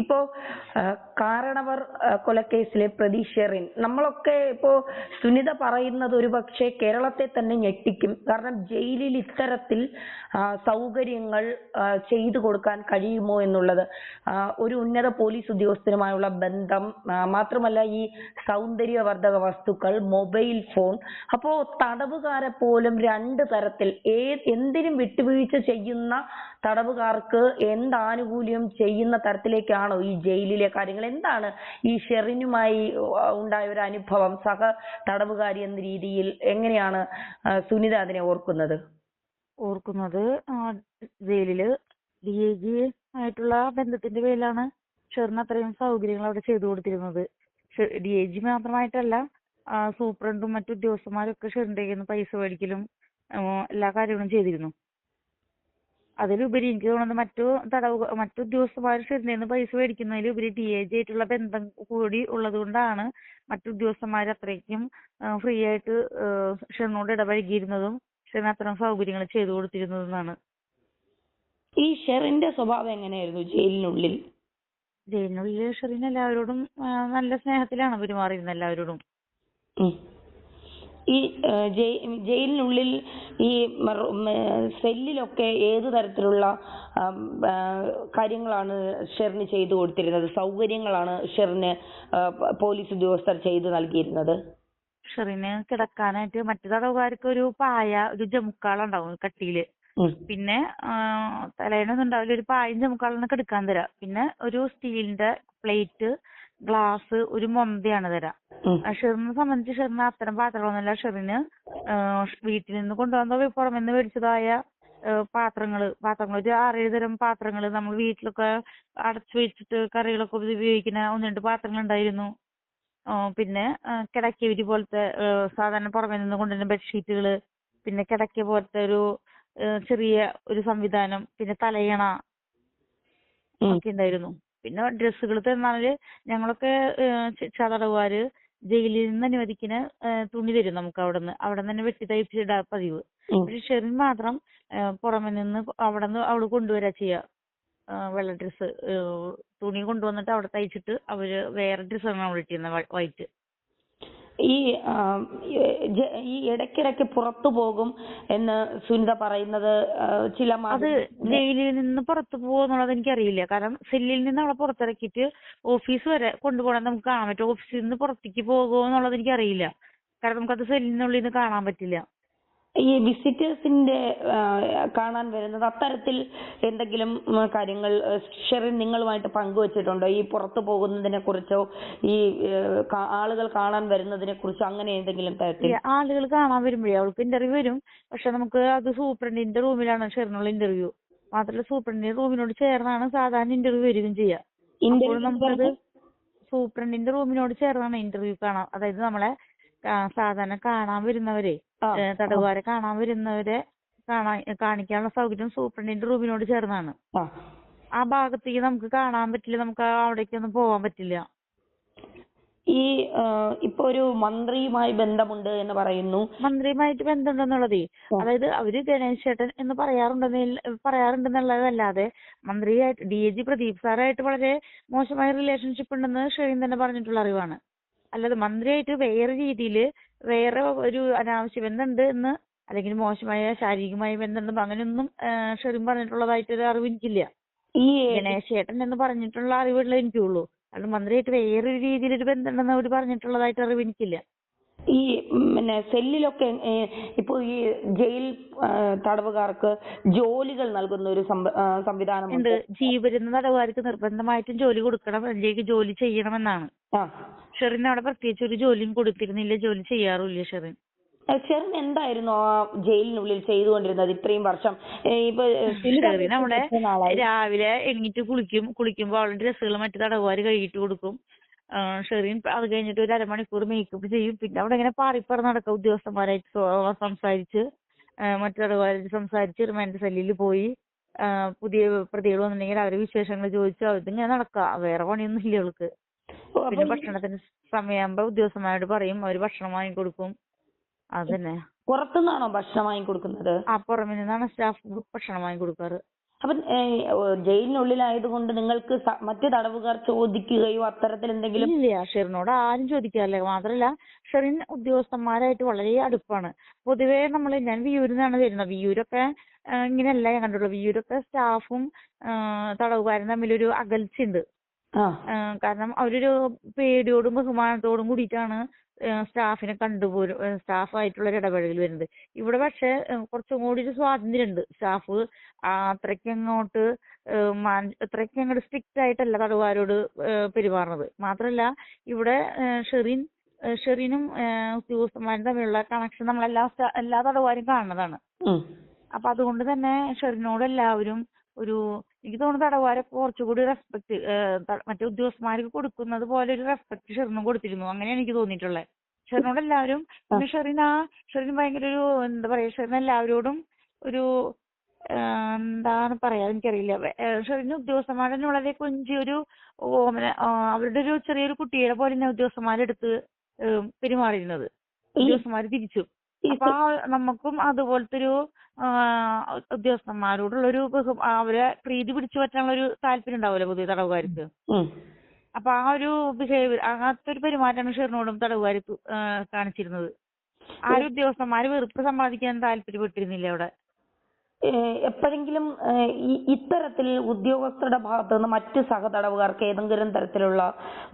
ഇപ്പോ കാരണവർ കൊലക്കേസിലെ പ്രതി ഷെറിൻ. നമ്മളൊക്കെ ഇപ്പോ സുനിത പറയുന്നത് ഒരു പക്ഷെ കേരളത്തെ തന്നെ ഞെട്ടിക്കും. കാരണം ജയിലിൽ ഇത്തരത്തിൽ സൗകര്യങ്ങൾ ചെയ്തു കൊടുക്കാൻ കഴിയുമോ എന്നുള്ളത്. ഒരു ഉന്നത പോലീസ് ഉദ്യോഗസ്ഥരുമായുള്ള ബന്ധം മാത്രമല്ല ഈ സൗന്ദര്യവർദ്ധക വസ്തുക്കൾ മൊബൈൽ ഫോൺ. അപ്പോ തടവുകാരെ പോലും രണ്ട് തരത്തിൽ ഏത് എന്തിനും വിട്ടുവീഴ്ച ചെയ്യുന്ന തടവുകാർക്ക് എന്ത് ആനുകൂല്യം ചെയ്യുന്ന തരത്തിലേക്കാണോ ഈ ജയിലിലെ കാര്യങ്ങൾ? എന്താണ് ഈ ഷെറിനുമായി ഉണ്ടായ ഒരു അനുഭവം? സഹ തടവുകാരി എന്ന രീതിയിൽ എങ്ങനെയാണ് സുനിത അതിനെ ഓർക്കുന്നത്? ഓർക്കുന്നത് ജയിലിൽ ഡി ഐ ജി ആയിട്ടുള്ള ബന്ധത്തിന്റെ പേരിലാണ് ഷെറിന് അത്രയും സൗകര്യങ്ങൾ അവിടെ ചെയ്തു കൊടുത്തിരുന്നത്. ഡി ഐ ജി മാത്രമായിട്ടല്ല സൂപ്രണ്ടും മറ്റു ഉദ്യോഗസ്ഥന്മാരും ഒക്കെ ഷെറിന്റെ കയ്യിൽ നിന്ന് പൈസ മേടിക്കലും എല്ലാ കാര്യങ്ങളും ചെയ്തിരുന്നു. അതിലുപരി എനിക്ക് തോന്നുന്നത് മറ്റു തടവ് മറ്റു ഉദ്യോഗസ്ഥന്മാർ നിന്ന് പൈസ മേടിക്കുന്നതിലുപരി ഡി ഐ ജി ആയിട്ടുള്ള ബന്ധം കൂടി ഉള്ളത് കൊണ്ടാണ് മറ്റു ഉദ്യോഗസ്ഥന്മാർ അത്രയ്ക്കും ഫ്രീ ആയിട്ട് ഷെറിനോട് ഇടപഴകിയിരുന്നതും ഷെറിന് അത്തരം സൗകര്യങ്ങൾ ചെയ്തു കൊടുത്തിരുന്നതെന്നാണ് ഈ ഷെറിന്റെ സ്വഭാവം എങ്ങനെയായിരുന്നു ജയിലിനുള്ളിൽ? ജയിലിനുള്ളിൽ ഷെറിൻ എല്ലാവരോടും നല്ല സ്നേഹത്തിലാണ് പെരുമാറിയിരുന്നത് എല്ലാവരോടും. ഈ ജയി- ജയിലിനുള്ളിൽ ഈ സെല്ലിലൊക്കെ ഏത് തരത്തിലുള്ള കാര്യങ്ങളാണ് ഷെറിന് ചെയ്തു കൊടുത്തിരുന്നത്? സൗകര്യങ്ങളാണ് ഷെറിന് പോലീസ് ഉദ്യോഗസ്ഥർ ചെയ്തു നൽകിയിരുന്നത്? ഷെറിന് കിടക്കാനായിട്ട് മറ്റു തടവുകാർക്ക് ഒരു പായ ഒരു ജമുക്കാളുണ്ടാവും കട്ടിയിൽ. പിന്നെ തലേണൊന്നും ഉണ്ടാവില്ല. ഒരു പായും ജമുക്കാളാണ് കിടക്കാൻ തരാം. പിന്നെ ഒരു സ്റ്റീലിന്റെ പ്ലേറ്റ് ഗ്ലാസ് ഒരു മൊന്തയാണ് തരാം. ഷെറിനെ സംബന്ധിച്ച് ഷെറിന് അത്തരം പാത്രങ്ങളൊന്നുമില്ല. ഷെറിന് വീട്ടിൽ നിന്ന് കൊണ്ടുവന്ന പുറമെ നിന്ന് മേടിച്ചതായ ആ, പാത്രങ്ങൾ. പാത്രങ്ങൾ ഒരു ആറേഴ് തരം പാത്രങ്ങൾ. നമ്മൾ വീട്ടിലൊക്കെ അടച്ചു വെച്ചിട്ട് കറികളൊക്കെ ഉപയോഗിക്കുന്ന ഒന്ന് രണ്ട് പാത്രങ്ങൾ ഉണ്ടായിരുന്നു പിന്നെ കിടക്കവിരി പോലത്തെ സാധാരണ പുറമെ നിന്ന് കൊണ്ടുവരുന്ന ബെഡ്ഷീറ്റുകൾ. പിന്നെ കിടക്ക പോലത്തെ ഒരു ചെറിയ ഒരു സംവിധാനം. പിന്നെ തലയണ. ഒക്കെ ഉണ്ടായിരുന്നു. പിന്നെ ഡ്രസ്സുകൾ തന്നാൽ ഞങ്ങളൊക്കെ ചതടവുകാര് ജയിലിൽ നിന്ന് അനുവദിക്കുന്ന തുണി തരും നമുക്ക് അവിടെ നിന്ന് അവിടെ തന്നെ വെട്ടി തയ്പ്പിച്ചിടാ പതിവ്. ഉം. പക്ഷെ ഷെറിൻ മാത്രം പുറമെ നിന്ന് അവിടെ നിന്ന് അവൾ കൊണ്ടുവരാ ചെയ്യാ. വെള്ള ഡ്രസ്സ് തുണി കൊണ്ടുവന്നിട്ട് അവിടെ തയ്ച്ചിട്ട് അവർ വേറെ ഡ്രസ്സാണ് അവിടെ ഇട്ടിരുന്നത് വൈറ്റ്. ഈ ഈ ഇടയ്ക്കിടയ്ക്ക് പുറത്തു പോകും എന്ന് സുനിത പറയുന്നത് ചില അത് ജയിലിൽ നിന്ന് പുറത്തു പോകുന്നുള്ളത് എനിക്കറിയില്ല. കാരണം സെല്ലിൽ നിന്ന് അവളെ പുറത്തിറക്കിയിട്ട് ഓഫീസ് വരെ കൊണ്ടുപോകണം നമുക്ക് കാണാൻ പറ്റും. ഓഫീസിൽ നിന്ന് പുറത്തേക്ക് പോകുമോ എന്നുള്ളത് എനിക്കറിയില്ല. കാരണം നമുക്കത് സെല്ലിനുള്ളിൽ നിന്ന് കാണാൻ പറ്റില്ല. ഈ വിസിറ്റേഴ്സിന്റെ കാണാൻ വരുന്നത് അത്തരത്തിൽ എന്തെങ്കിലും കാര്യങ്ങൾ ഷെറിൻ നിങ്ങളുമായിട്ട് പങ്കുവച്ചിട്ടുണ്ടോ? ഈ പുറത്തു പോകുന്നതിനെ കുറിച്ചോ ഈ ആളുകൾ കാണാൻ വരുന്നതിനെ കുറിച്ചോ അങ്ങനെ എന്തെങ്കിലും തരത്തിൽ? ആളുകൾ കാണാൻ വരുമ്പോഴേ അവൾക്ക് ഇന്റർവ്യൂ വരും. പക്ഷെ നമുക്ക് അത് സൂപ്രണ്ടിന്റെ റൂമിലാണ് ഷെറിനുള്ള ഇന്റർവ്യൂ മാത്രമല്ല സൂപ്രണ്ടിന്റെ റൂമിനോട് ചേർന്നാണ് സാധാരണ ഇന്റർവ്യൂ വരികയും ചെയ്യുക അപ്പോൾ നമുക്കത് സൂപ്രണ്ടിന്റെ റൂമിനോട് ചേർന്നാണ് ഇന്റർവ്യൂ കാണാം. അതായത് നമ്മളെ സാധാരണ കാണാൻ വരുന്നവരെ. തടവുകാരെ കാണാൻ വരുന്നവരെ കാണാൻ കാണിക്കാനുള്ള സൗകര്യം സൂപ്രണ്ടിന്റെ റൂമിനോട് ചേർന്നാണ്. ആ. ഭാഗത്തേക്ക് നമുക്ക് കാണാൻ പറ്റില്ല നമുക്ക് അവിടേക്കൊന്നും പോകാൻ പറ്റില്ല. ഈ ഇപ്പൊ ഒരു മന്ത്രിയുമായി ബന്ധമുണ്ട് എന്ന് പറയുന്നു. മന്ത്രിയുമായിട്ട് ബന്ധമുണ്ടെന്നുള്ളതേ അതായത് അവർ ഗണേശ് ചേട്ടൻ എന്ന് പറയാറുണ്ടെന്ന് പറയാറുണ്ടെന്നുള്ളതല്ലാതെ മന്ത്രിയായിട്ട് ഡി എ ജി പ്രദീപ് സാറായിട്ട് വളരെ മോശമായ റിലേഷൻഷിപ്പ് ഉണ്ടെന്ന് ഷെറിൻ തന്നെ പറഞ്ഞിട്ടുള്ള അറിവാണ്. അല്ലാതെ മന്ത്രിയായിട്ട് വേറെ രീതിയിൽ വേറെ ഒരു അനാവശ്യ ബന്ധമുണ്ട് എന്ന് അല്ലെങ്കിൽ മോശമായ ശാരീരികമായ ബന്ധമുണ്ടെന്ന് അങ്ങനെയൊന്നും ഒന്നും ഷെറിൻ പറഞ്ഞിട്ടുള്ളതായിട്ടൊരു അറിവ് എനിക്കില്ല. ഈ ഗണേശേട്ടൻ എന്ന് പറഞ്ഞിട്ടുള്ള അറിവുകളെ എനിക്കുള്ളൂ. അത് മന്ത്രിയായിട്ട് വേറൊരു രീതിയിലൊരു ബന്ധമുണ്ടെന്ന് അവർ പറഞ്ഞിട്ടുള്ളതായിട്ട് അറിവ് എനിക്കില്ല. ഈ പിന്നെ സെല്ലിലൊക്കെ ഇപ്പൊ ഈ ജയിൽ തടവുകാർക്ക് ജോലികൾ നൽകുന്ന ഒരു സംവ- ആ, സംവിധാനമുണ്ട്. ഉണ്ട്. ജീവരുന്ന തടവുകാർക്ക് നിർബന്ധമായിട്ടും ജോലി കൊടുക്കണം. അല്ലെങ്കിൽ ജോലി ചെയ്യണമെന്നാണ്. ഷെറിന് അവിടെ പ്രത്യേകിച്ച് ഒരു ജോലിയും കൊടുത്തിരുന്നില്ല. ജോലി ചെയ്യാറുമില്ല ഷെറിൻ. ഷെറിൻ എന്തായിരുന്നു ആ ജയിലിനുള്ളിൽ ചെയ്തുകൊണ്ടിരുന്നത് ഇത്രയും വർഷം? ഇപ്പൊ രാവിലെ എണീറ്റ് കുളിക്കും. കുളിക്കുമ്പോ ഇപ്പൊ സുനിത മറ്റു തടവുകാർ എത്ര നാളായി? ഷെറിൻ അത് കഴിഞ്ഞിട്ട് ഒരു അരമണിക്കൂർ മേക്കപ്പ് ചെയ്യും. പിന്നെ അവിടെ ഇങ്ങനെ പാറിപ്പറ നടക്കുക ഉദ്യോഗസ്ഥന്മാരായിട്ട് സംസാരിച്ച്. ആ, മറ്റു തടവുകാരായിട്ട് സംസാരിച്ച് റിമാൻഡ് സെല്ലിൽ പോയി. പുതിയ പ്രതികൾ വന്നിട്ടുണ്ടെങ്കിൽ അവരെ വിശേഷങ്ങൾ ചോദിച്ചു ഇങ്ങനെ നടക്കുക വേറെ പണിയൊന്നും ഇല്ല അവൾക്ക് പിന്നെ ഭക്ഷണത്തിന് സമയമാകുമ്പോ ഉദ്യോഗസ്ഥന്മാരോട് പറയും അവർ ഭക്ഷണം വാങ്ങിക്കൊടുക്കും അത് തന്നെ. പുറത്തുനിന്നാണോ ഭക്ഷണം വാങ്ങിക്കൊടുക്കുന്നത് ആ പുറമെ നിന്നാണ് സ്റ്റാഫ് ഭക്ഷണം വാങ്ങി കൊടുക്കാറ്. അപ്പം ജയിലിനുള്ളിലായതുകൊണ്ട് നിങ്ങൾക്ക് മറ്റ് തടവുകാർ ചോദിക്കുകയോ അത്തരത്തിൽ എന്തെങ്കിലും ഇല്ല ഷെറിനോട് ആരും ചോദിക്കാറില്ല. മാത്രമല്ല ഷെറിൻ ഉദ്യോഗസ്ഥന്മാരായിട്ട് വളരെ അടുപ്പാണ്. പൊതുവേ നമ്മൾ ഞാൻ വിയൂരിൽ നിന്നാണ് വരുന്നത് വിയൂരൊക്കെ ഇങ്ങനെയല്ല ഞാൻ കണ്ടുള്ളൂ വിയൂരൊക്കെ സ്റ്റാഫും തടവുകാരും തമ്മിലൊരു അകൽച്ചയുണ്ട്. കാരണം അവരൊരു പേടിയോടും ബഹുമാനത്തോടും കൂടിയിട്ടാണ് സ്റ്റാഫിനെ കണ്ടുപോലും സ്റ്റാഫായിട്ടുള്ള ഒരു ഇടപഴകൽ വരുന്നത്. ഇവിടെ പക്ഷെ കുറച്ചും കൂടി ഒരു സ്വാതന്ത്ര്യമുണ്ട് സ്റ്റാഫ് അത്രയ്ക്ക് അങ്ങോട്ട് ഏഹ് മാൻ- അത്രയ്ക്ക് അങ്ങോട്ട് സ്ട്രിക്റ്റ് ആയിട്ടല്ല തടവുകാരോട് പെരുമാറുന്നത്. മാത്രമല്ല ഇവിടെ ഷെറിൻ ഷെറിനും ഉദ്യോഗസ്ഥന്മാരും തമ്മിലുള്ള കണക്ഷൻ നമ്മളെല്ലാ സ്റ്റാ- എല്ലാ തടവുകാരും കാണുന്നതാണ്. അപ്പോൾ അപ്പൊ അതുകൊണ്ട് തന്നെ ഷെറിനോട് എല്ലാവരും ഒരു എനിക്ക് തോന്നുന്നു തടവുകാരെ കുറച്ചുകൂടി റെസ്പെക്ട് മറ്റേ ഉദ്യോഗസ്ഥന്മാർക്ക് കൊടുക്കുന്നത് പോലെ ഒരു റെസ്പെക്ട് ഷെറിനും കൊടുത്തിരുന്നു. അങ്ങനെയാണ് എനിക്ക് തോന്നിയിട്ടുള്ളത് ഷെറിനോട് എല്ലാവരും പിന്നെ ഷെറിൻ ആ ഷെറിൻ ഭയങ്കര ഒരു എന്താ പറയാ ഷെറിൻ എല്ലാവരോടും ഒരു എന്താണ് പറയാ എനിക്കറിയില്ല. ഷെറിന് ഉദ്യോഗസ്ഥന്മാരെ വളരെ കൊഞ്ചി ഒരു ഓമന അവരുടെ ഒരു ചെറിയൊരു കുട്ടിയെ പോലെ തന്നെ ഉദ്യോഗസ്ഥന്മാരെടുത്ത് ഏഹ് പെരുമാറിയിരുന്നത്. ഉദ്യോഗസ്ഥന്മാര് തിരിച്ചു. അപ്പൊ ആ നമുക്കും അതുപോലത്തെ ഒരു ഉദ്യോഗസ്ഥന്മാരോടുള്ള ഉദ്യോഗസ്ഥന്മാരോടുള്ളൊരു ബഹു അവരെ പ്രീതി പിടിച്ചു പറ്റാനുള്ള ഒരു താല്പര്യം ഉണ്ടാവുമല്ലോ പൊതുവെ തടവുകാർക്ക്. അപ്പൊ ആ ഒരു ബിഹേവിയർ അങ്ങനത്തെ ഒരു പെരുമാറ്റമാണ് ഷെറിനോടും തടവുകാർ കാണിച്ചിരുന്നത്. ആ ഒരു ഉദ്യോഗസ്ഥന്മാര് വെറുപ്പ് സമ്പാദിക്കാൻ താല്പര്യപ്പെട്ടിരുന്നില്ല അവിടെ? ഏഹ് എപ്പോഴെങ്കിലും ഏഹ് ഈ ഇത്തരത്തിൽ ഉദ്യോഗസ്ഥരുടെ ഭാഗത്ത് നിന്ന് മറ്റ് സഹതടവുകാർക്ക് ഏതെങ്കിലും തരത്തിലുള്ള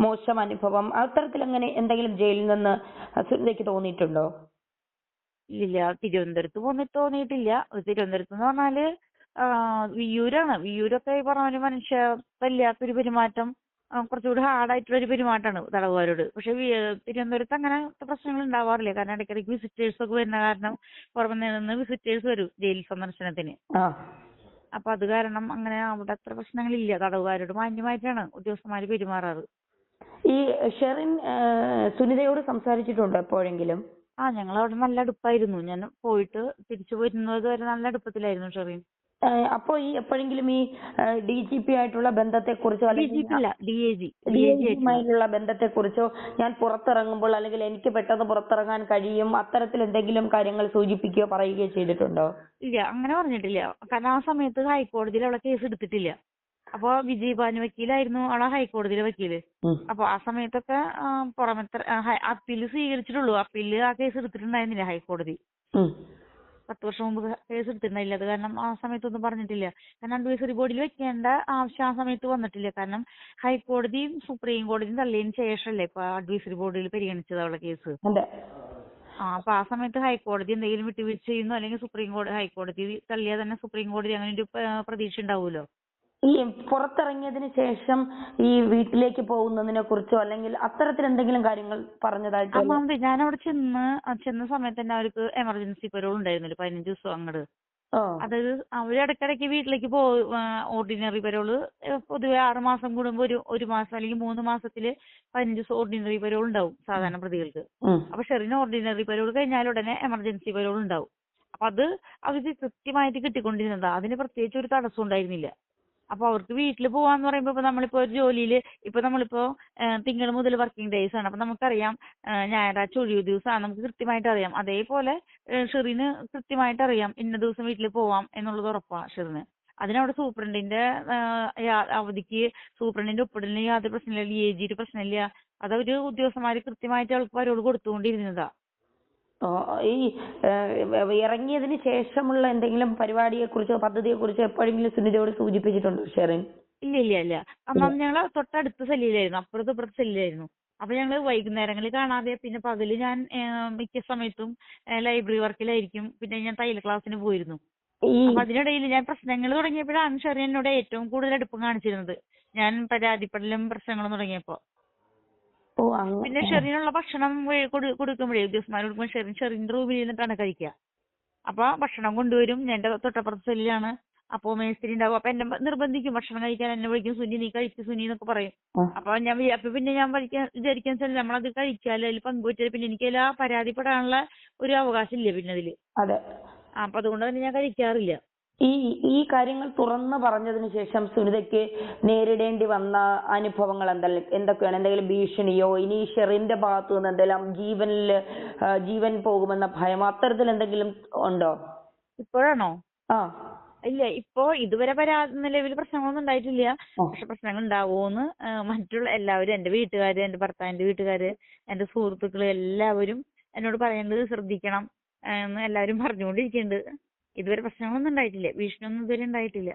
മോശം അനുഭവം അത്തരത്തിൽ അങ്ങനെ എന്തെങ്കിലും ജയിലിൽ നിന്ന് സുനിതയ്ക്ക് തോന്നിയിട്ടുണ്ടോ? ഇല്ല. തിരുവനന്തപുരത്ത് പോന്നിട്ട് തോന്നിയിട്ടില്ല. തിരുവനന്തപുരത്ത് എന്ന് പറഞ്ഞാൽ വിയൂരാണ് വിയ്യൂരൊക്കെ ഈ പറഞ്ഞ ഒരു പെരുമാറ്റം ആ, കുറച്ചുകൂടി ഹാർഡായിട്ടുള്ള ഒരു പെരുമാറ്റമാണ് തടവുകാരോട്. പക്ഷെ തിരുവനന്തപുരത്ത് അങ്ങനെ പ്രശ്നങ്ങൾ ഉണ്ടാവാറില്ല. കാരണം ഇടയ്ക്കിടയ്ക്ക് വിസിറ്റേഴ്സ് ഒക്കെ വരുന്ന കാരണം പുറമെ നിന്ന് വിസിറ്റേഴ്സ് വരും ജയിൽ സന്ദർശനത്തിന്. അപ്പൊ അത് കാരണം അങ്ങനെ അവിടെ അത്ര പ്രശ്നങ്ങളില്ല. തടവുകാരോട് മാന്യമായിട്ടാണ് ഉദ്യോഗസ്ഥന്മാര് പെരുമാറാറ്. ഈ ഷെറിൻ സുനിതയോട് സംസാരിച്ചിട്ടുണ്ടോ എപ്പോഴെങ്കിലും? ആ ഞങ്ങൾ അവിടെ നല്ല അടുപ്പായിരുന്നു. ഞാൻ പോയിട്ട് തിരിച്ചു വരുന്നത് വരെ നല്ല അടുപ്പത്തിലായിരുന്നു ഷെറീൻ. അപ്പോ ഈ എപ്പോഴെങ്കിലും ഈ ഡി ജി പി ആയിട്ടുള്ള ബന്ധത്തെക്കുറിച്ചോ ഡി ജി പി അല്ല D A G D A G ആയിട്ടുള്ള. ഡിഐജിയുമായിട്ടുള്ള ബന്ധത്തെക്കുറിച്ചോ ഞാൻ പുറത്തിറങ്ങുമ്പോൾ അല്ലെങ്കിൽ എനിക്ക് പെട്ടെന്ന് പുറത്തിറങ്ങാൻ കഴിയും അത്തരത്തിൽ എന്തെങ്കിലും കാര്യങ്ങൾ സൂചിപ്പിക്കുകയോ പറയുകയോ ചെയ്തിട്ടുണ്ടോ? ഇല്ല അങ്ങനെ പറഞ്ഞിട്ടില്ല. കാരണം ആ സമയത്ത് ഹൈക്കോടതിയിൽ അവളെ കേസ് എടുത്തിട്ടില്ല. അപ്പൊ വിജയ് ഭാനു വക്കീലായിരുന്നു. അവളെ ഹൈക്കോടതിയിലെ വക്കീൽ. അപ്പൊ ആ സമയത്തൊക്കെ പുറമെത്ര പുറമത്തെ അപ്പീൽ സ്വീകരിച്ചിട്ടുള്ളൂ. അപ്പീൽ ആ കേസ് എടുത്തിട്ടുണ്ടായിരുന്നില്ല ഹൈക്കോടതി. പത്ത് വർഷം മുമ്പ് കേസ് എടുത്തിട്ടുണ്ടായില്ല. അത് കാരണം ആ സമയത്തൊന്നും പറഞ്ഞിട്ടില്ല. കാരണം അഡ്വൈസറി ബോർഡിൽ വെക്കേണ്ട ആവശ്യം ആ സമയത്ത് വന്നിട്ടില്ല. കാരണം ഹൈക്കോടതിയും സുപ്രീം കോടതിയും തള്ളിയതിന് ശേഷമല്ലേ ഇപ്പൊ അഡ്വൈസറി ബോർഡിൽ പരിഗണിച്ചത് അവളുടെ കേസ്? ആ അപ്പൊ ആ സമയത്ത് ഹൈക്കോടതി എന്തെങ്കിലും വിട്ടുവീഴ്ച ചെയ്യുന്നു അല്ലെങ്കിൽ സുപ്രീം കോടതി ഹൈക്കോടതി തള്ളിയാൽ തന്നെ സുപ്രീം കോടതി അങ്ങനെ ഒരു പ്രതീക്ഷ ഉണ്ടാവുമല്ലോ? ഈ പുറത്തിറങ്ങിയതിന് ശേഷം ഈ വീട്ടിലേക്ക് പോകുന്നതിനെ കുറിച്ചോ അല്ലെങ്കിൽ അത്തരത്തിൽ എന്തെങ്കിലും കാര്യങ്ങൾ പറഞ്ഞതായിട്ട്? ഞാൻ അവിടെ ചെന്ന് ചെന്ന സമയത്ത് തന്നെ അവർക്ക് എമർജൻസി പരോൾ ഉണ്ടായിരുന്നില്ല പതിനഞ്ച് ദിവസം അങ്ങോട്ട് ഓ. അതായത് അവർ ഇടയ്ക്കിടയ്ക്ക് വീട്ടിലേക്ക് പോ ഓർഡിനറി പരോൾ പൊതുവെ ആറ് മാസം കൂടുമ്പോ ഒരു ഒരു മാസം അല്ലെങ്കിൽ മൂന്ന് മാസത്തിൽ പതിനഞ്ച് ദിവസം ഓർഡിനറി പരോൾ ഉണ്ടാവും സാധാരണ പ്രതികൾക്ക്. അപ്പൊ ഷെറിന് ഓർഡിനറി പരോൾ കഴിഞ്ഞാൽ ഉടനെ എമർജൻസി പരോൾ ഉണ്ടാവും. അപ്പൊ അത് അവർക്ക് കൃത്യമായിട്ട് കിട്ടിക്കൊണ്ടിരുന്നതാ. അതിന് പ്രത്യേകിച്ച് ഒരു തടസ്സം ഉണ്ടായിരുന്നില്ല. അപ്പൊ അവർക്ക് വീട്ടിൽ പോവാന്ന് പറയുമ്പോ ഇപ്പൊ നമ്മളിപ്പോ ഒരു ജോലിയിൽ ഇപ്പൊ നമ്മളിപ്പോ തിങ്കൾ മുതൽ വർക്കിംഗ് ഡേയ്സ് ആണ്. അപ്പൊ നമുക്കറിയാം ഞായറാഴ്ച ഒഴിവ് ദിവസമാണ് നമുക്ക് കൃത്യമായിട്ട് അറിയാം. അതേപോലെ ഷെറിന് കൃത്യമായിട്ട് അറിയാം. ഇന്ന ദിവസം വീട്ടിൽ പോവാം എന്നുള്ളത് ഉറപ്പാ ഷെറിന്. അതിനവിടെ സൂപ്രണ്ടിന്റെ അവധിക്ക് സൂപ്രണ്ടിന്റെ ഒപ്പിടലിന് യാതൊരു പ്രശ്നമില്ല ലി എ ജിയുടെ പ്രശ്നമില്ല. അതവര് ഉദ്യോഗസ്ഥന്മാര് കൃത്യമായിട്ട് അവൾക്ക് പരോട് കൊടുത്തുകൊണ്ടിരുന്നതാ. ഈ ഇറങ്ങിയതിന് ശേഷമുള്ള എന്തെങ്കിലും പരിപാടിയെ കുറിച്ചോ പദ്ധതിയെ കുറിച്ചോ എപ്പോഴെങ്കിലും സുനിതയോട് സൂചിപ്പിച്ചിട്ടുണ്ടോ ഷെറിൻ? ഇല്ല ഇല്ല ഇല്ല. അമ്മ ഞങ്ങൾ തൊട്ടടുത്ത സെല്ലിലായിരുന്നു. അപ്പുറത്ത് ഇപ്പുറത്ത് സെല്ലിലായിരുന്നു. അപ്പൊ ഞങ്ങൾ വൈകുന്നേരങ്ങളിൽ കാണാതെ പിന്നെ പകൽ ഞാൻ മിക്ക സമയത്തും ലൈബ്രറി വർക്കിലായിരിക്കും. പിന്നെ ഞാൻ തയ്യൽ ക്ലാസ്സിന് പോയിരുന്നു. അപ്പൊ അതിനിടയിൽ ഞാൻ പ്രശ്നങ്ങൾ തുടങ്ങിയപ്പോഴാണ് ഷെറിൻ എന്നോട് ഏറ്റവും കൂടുതൽ അടുപ്പം കാണിച്ചിരുന്നത്. ഞാൻ പരാതിപ്പെടലും പ്രശ്നങ്ങളും തുടങ്ങിയപ്പോ. പിന്നെ ഷെറിനുള്ള ഭക്ഷണം കൊടുക്കുമ്പോഴേ ഉദ്യോഗസ്ഥന്മാര് കൊടുക്കുമ്പോ ഷെറിൻ ഷെറിന്റെ റൂമിൽ ഇരുന്നിട്ടാണ് കഴിക്കുക അപ്പൊ ഭക്ഷണം കൊണ്ടുവരും. എന്റെ തൊട്ടപ്പുറത്തെ സെല്ലിലാണ് അപ്പൊ മേസ്ത്രി ഉണ്ടാവും അപ്പൊ എന്നെ നിർബന്ധിക്കും. ഭക്ഷണം കഴിക്കാൻ എന്നെ വിളിക്കും. സുനി നീ കഴിക്ക് സുനി എന്നൊക്കെ പറയും. അപ്പൊ ഞാൻ അപ്പൊ പിന്നെ ഞാൻ വിചാരിക്കാൻ വെച്ചാൽ നമ്മളത് കഴിക്കാലോ അതിൽ പങ്കുവച്ചാൽ പിന്നെ എനിക്ക് അതിൽ പരാതിപ്പെടാനുള്ള ഒരു അവകാശം ഇല്ല പിന്നെ അതിൽ. അപ്പൊ അതുകൊണ്ട് തന്നെ ഞാൻ കഴിക്കാറില്ല. ഈ ഈ കാര്യങ്ങൾ തുറന്നു പറഞ്ഞതിന് ശേഷം സുനിതയ്ക്ക് നേരിടേണ്ടി വന്ന അനുഭവങ്ങൾ എന്തെല്ലാം എന്തൊക്കെയാണ്? എന്തെങ്കിലും ഭീഷണിയോ? ഇനി ഷെറിന്റെ ഭാഗത്തു നിന്ന് എന്തെല്ലാം ജീവനിൽ ജീവൻ പോകുമെന്ന ഭയം അത്തരത്തിൽ എന്തെങ്കിലും ഉണ്ടോ? ഇപ്പോഴാണോ? ആ. ഇല്ല ഇപ്പോ ഇതുവരെ പരാ നിലവിൽ പ്രശ്നങ്ങളൊന്നും ഉണ്ടായിട്ടില്ല. പക്ഷെ പ്രശ്നങ്ങൾ ഉണ്ടാവുമെന്ന് മറ്റുള്ള എല്ലാവരും എന്റെ വീട്ടുകാര് എന്റെ ഭർത്താവിന്റെ വീട്ടുകാര് എന്റെ സുഹൃത്തുക്കൾ എല്ലാവരും എന്നോട് പറയേണ്ടത് ശ്രദ്ധിക്കണം എന്ന് എല്ലാവരും പറഞ്ഞുകൊണ്ടിരിക്കുന്നുണ്ട്. ഇതുവരെ പ്രശ്നങ്ങളൊന്നും ഉണ്ടായിട്ടില്ല. ഭീഷണിയൊന്നും ഇതുവരെ ഉണ്ടായിട്ടില്ല.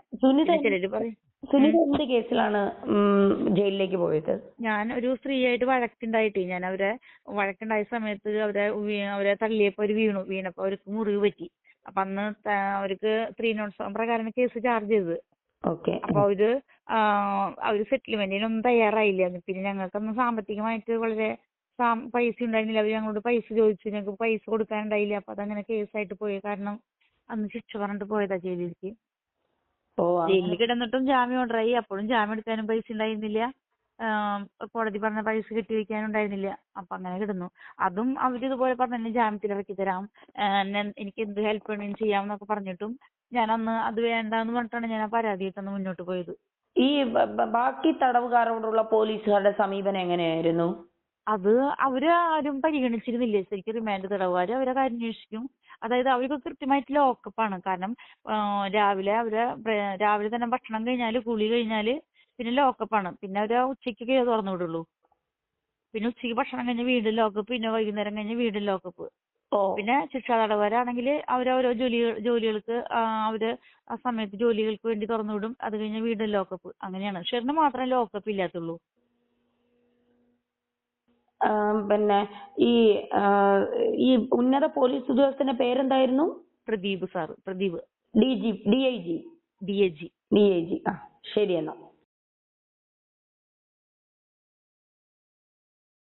ചിലര് പറയും സുനിത എന്ത് കേസിലാണ് ജയിലിലേക്ക് പോയത്? ഞാൻ ഒരു സ്ത്രീയായിട്ട് വഴക്കുണ്ടായിട്ട് ഞാൻ അവരെ വഴക്കുണ്ടായ സമയത്ത് അവരെ അവരെ തള്ളിയപ്പോ അവർ വീണു. വീണപ്പോ അവർക്ക് മുറിവ് പറ്റി. അപ്പൊ അന്ന് അവർക്ക് ത്രീ നോട്ട് സെവൻ പ്രകാരമാണ് കേസ് ചാർജ് ചെയ്തത്. ഓക്കെ. അപ്പൊ അവർ അവർ സെറ്റിൽമെന്റിനൊന്നും തയ്യാറായില്ല. പിന്നെ ഞങ്ങൾക്കൊന്നും സാമ്പത്തികമായിട്ട് വളരെ പൈസ ഉണ്ടായിരുന്നില്ല. അവർ ഞങ്ങളോട് പൈസ ചോദിച്ചു. ഞങ്ങൾക്ക് പൈസ കൊടുക്കാനുണ്ടായില്ല. അപ്പൊ അതങ്ങനെ കേസായിട്ട് പോയി. കാരണം അന്ന് ശിക്ഷ പറഞ്ഞിട്ട് പോയതാ ജയിലിലേക്ക്. ജയിലിൽ കിടന്നിട്ടും ജാമ്യം ഓർഡറായി അപ്പോഴും ജാമ്യം എടുക്കാനും പൈസ ഉണ്ടായിരുന്നില്ല. കോടതി പറഞ്ഞ പൈസ കെട്ടി വെക്കാനും ഉണ്ടായിരുന്നില്ല. അപ്പൊ അങ്ങനെ കിടന്നു. അതും അവർ ഇതുപോലെ പറഞ്ഞു എന്നെ ജാമ്യത്തിൽ ഇറക്കി തരാം. എനിക്ക് എന്ത് ഹെൽപ്പ് വേണമെങ്കിലും ചെയ്യാം എന്നൊക്കെ പറഞ്ഞിട്ടും ഞാൻ അന്ന് അത് വേണ്ടെന്ന് പറഞ്ഞിട്ടാണ് ഞാൻ ആ പരാതിയായിട്ട് അന്ന് മുന്നോട്ട് പോയത്. ഈ ബാക്കി തടവുകാരോടുള്ള പോലീസുകാരുടെ സമീപനം എങ്ങനെയായിരുന്നു? അത് അവർ ആരും പരിഗണിച്ചിരുന്നില്ല? ശരിക്കും റിമാൻഡ് തടവുകാര് അവരെ അന്വേഷിക്കും. അതായത് അവർക്ക് കൃത്യമായിട്ട് ലോക്കപ്പാണ് കാരണം രാവിലെ അവരെ രാവിലെ തന്നെ ഭക്ഷണം കഴിഞ്ഞാൽ കുളി കഴിഞ്ഞാൽ പിന്നെ ലോക്കപ്പാണ് പിന്നെ അവർ ഉച്ചയ്ക്കൊക്കെ തുറന്നു വിടുള്ളൂ. പിന്നെ ഉച്ചയ്ക്ക് ഭക്ഷണം കഴിഞ്ഞ് വീണ്ടും ലോക്കപ്പ് പിന്നെ വൈകുന്നേരം കഴിഞ്ഞ് വീണ്ടും ലോക്കപ്പ് പിന്നെ ശിക്ഷാ തടവുകാരാണെങ്കിൽ അവരോരോ ജോലി ജോലികൾക്ക് അവർ ആ സമയത്ത് ജോലികൾക്ക് വേണ്ടി തുറന്നു വിടും. അത് കഴിഞ്ഞ് വീണ്ടും ലോക്കപ്പ് അങ്ങനെയാണ്. ഷെറിന് മാത്രമേ ലോക്കപ്പ് ഇല്ലാത്തുള്ളൂ. പിന്നെ ഈ ഈ ഉന്നത പോലീസ് ഉദ്യോഗസ്ഥന്റെ പേരെന്തായിരുന്നു? Pradeep sir Pradeep. D G D I G. D A G. D I G. ആ ശരി എന്നാ.